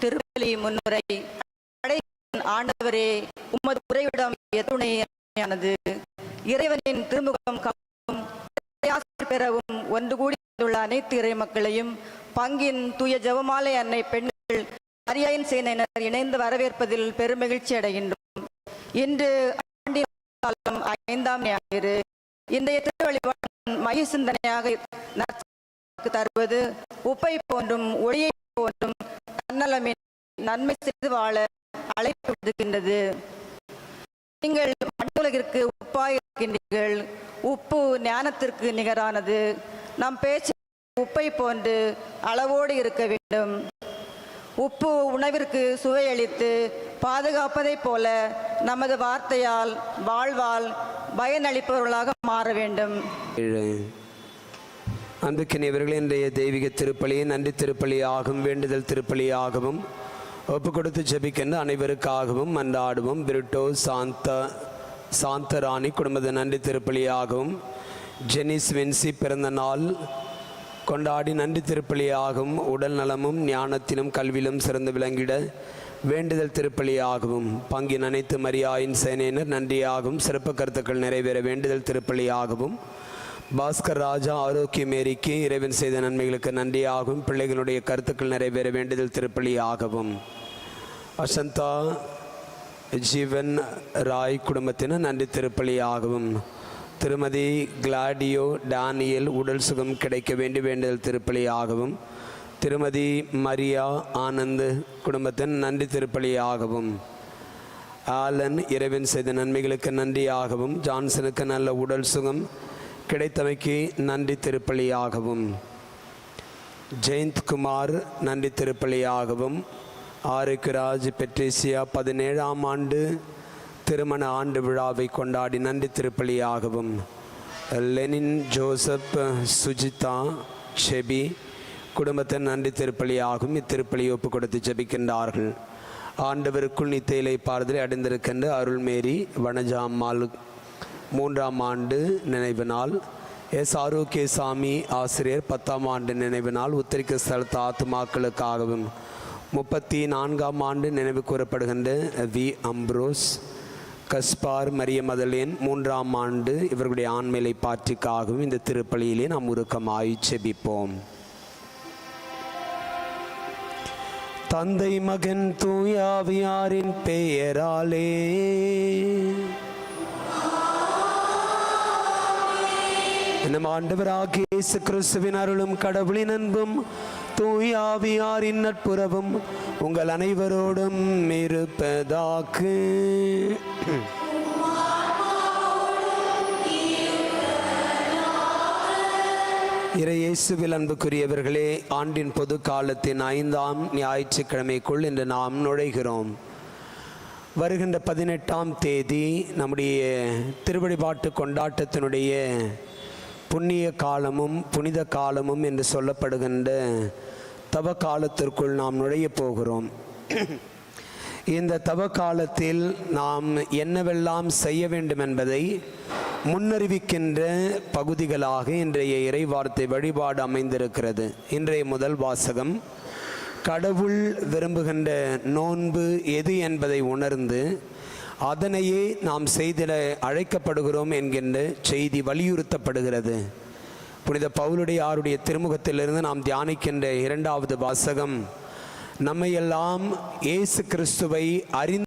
திருவலி முன்னுரை. ஆண்டவரே உமது உறைவிடம் எத்துணையானது இறைவனின் திருமுகம் காக்கவும் பெறவும் ஒன்று கூடி வந்துள்ள அனைத்து இறை மக்களையும் பங்கின் தூய ஜவமாலை அன்னை பெண்கள் அரியாயின் சேனையினர் இணைந்து வரவேற்பதில் பெருமகிழ்ச்சி அடைகின்றோம். இன்று ஆண்டின் ஐந்தாம் ஞாயிறு. இன்றைய திருவழிபாடு மைய சிந்தனையாக தருவது உப்பை போன்றும் ஒளியை போன்றும் தன்னலமின் நன்மை செய்து வாழ அழைப்பு விடுக்கின்றது. நீங்கள் மண்ணுலகிற்கு உப்பாய் இருக்கின்றீர்கள். உப்பு ஞானத்திற்கு நிகரானது. நம் பேச்சு உப்பை போன்று அளவோடு இருக்க வேண்டும். உப்பு உணவிற்கு சுவையளித்து பாதுகாப்பதைப் போல நமது வார்த்தையால் வாழ்வால் பயனளிப்பவர்களாக மாற வேண்டும். அன்புக்கினியவர்களே இன்றைய தெய்வீக திருப்பலியை நன்றி திருப்பலி ஆகும் வேண்டுதல் திருப்பலி ஆகவும் ஒப்பு கொடுத்து ஜபிக்கின்ற அனைவருக்காகவும் மன்றாடுவோம். பிரிட்டோ சாந்த சாந்தராணி குடும்பத்தை நன்றி திருப்பலியாகவும் ஜெனிஸ் வென்சி பிறந்த நாள் கொண்டாடி நன்றி திருப்பலியாகவும் உடல் நலமும் ஞானத்திலும் கல்வியிலும் சிறந்து விளங்கிட வேண்டுதல் திருப்பலியாகவும் பங்கின் அனைத்து மரியாயின் சேனையினர் நன்றியாகவும் சிறப்பு கருத்துக்கள் நிறைவேற வேண்டுதல் திருப்பலியாகவும் பாஸ்கர் ராஜா ஆரோக்கியமேரிக்கு இறைவன் செய்த நன்மைகளுக்கு நன்றியாகவும் பிள்ளைகளுடைய கருத்துக்கள் நிறைவேற வேண்டுதல் திருப்பலியாகவும். அசந்தா ஜீவன் ராய் குடும்பத்தினர் நன்றி திருப்பலியாகவும். திருமதி கிளாடியோ டானியல் உடல் சுகம் கிடைக்க வேண்டி வேண்டுதல் திருப்பலியாகவும். திருமதி மரியா ஆனந்த் குடும்பத்தின் நன்றி திருப்பலியாகவும். ஆலன் இறைவன் செய்த நன்மைகளுக்கு நன்றியாகவும். ஜான்சனுக்கு நல்ல உடல் சுகம். கிடைத்தமைக்கு நன்றி திருப்பலியாகவும். ஜெயந்த்குமார் நன்றி திருப்பலியாகவும். ஆரோக்கியராஜ் பெட்ரிசியா பதினேழாம் ஆண்டு திருமண ஆண்டு விழாவை கொண்டாடி நன்றி திருப்பலியாகவும். லெனின் ஜோசப் சுஜிதா ஷெபி குடும்பத்தின் நன்றி திருப்பலியாகவும் இத்திருப்பலி ஒப்பு கொடுத்து ஜபிக்கின்றார்கள். ஆண்டவருக்குள் நித்தையிலை பாறுதலை அடைந்திருக்கின்ற அருள்மேரி வனஜாம்மாள் மூன்றாம் ஆண்டு நினைவு நாள். எஸ் ஆரோக்கியசாமி ஆசிரியர் பத்தாம் ஆண்டு நினைவு நாள். உத்தரிக்க ஸ்தலத்து ஆத்மாக்களுக்காகவும் முப்பத்தி நான்காம் ஆண்டு நினைவு கூறப்படுகின்ற V. Ambrose Gaspar Maria Madalene மூன்றாம் ஆண்டு இவர்களுடைய ஆண்மையிலை பாற்றிக்காகவும் இந்த திருப்பலியிலே நாம் உருக்கமாய் செபிப்போம். தந்தை மகன் தூயாவியாரின் பெயராலே நம் ஆண்டவராகிய இயேசு கிறிஸ்துவின் அருளும் கடவுளின் அன்பும் தூயாவியாரின் நட்புறவும் உங்கள் அனைவரோடும் இருப்பதாக்கு இறையேசுவில் அன்புக்குரியவர்களே ஆண்டின் பொது காலத்தின் ஐந்தாம் ஞாயிற்றுக்கிழமைக்குள் இன்று நாம் நுழைகிறோம். வருகின்ற பதினெட்டாம் தேதி நம்முடைய திருவழிபாட்டு கொண்டாட்டத்தினுடைய புண்ணிய காலமும் புனித காலமும் என்று சொல்லப்படுகின்ற தவ காலத்திற்குள் நாம் நுழைய போகிறோம். இந்த தவ காலத்தில் நாம் என்னவெல்லாம் செய்ய வேண்டும் என்பதை முன்னறிவிக்கின்ற பகுதிகளாக இன்றைய இறைவார்த்தை வழிபாடு அமைந்திருக்கிறது. இன்றைய முதல் வாசகம் கடவுள் விரும்புகின்ற நோன்பு எது என்பதை உணர்ந்து அதனையே நாம் செய்திட அழைக்கப்படுகிறோம் என்கின்ற செய்தி வலியுறுத்தப்படுகிறது. புனித பவுலுடைய ஆருடைய திருமுகத்திலிருந்து நாம் தியானிக்கின்ற இரண்டாவது வாசகம் நம்மையெல்லாம் இயேசு கிறிஸ்துவை அறிந்து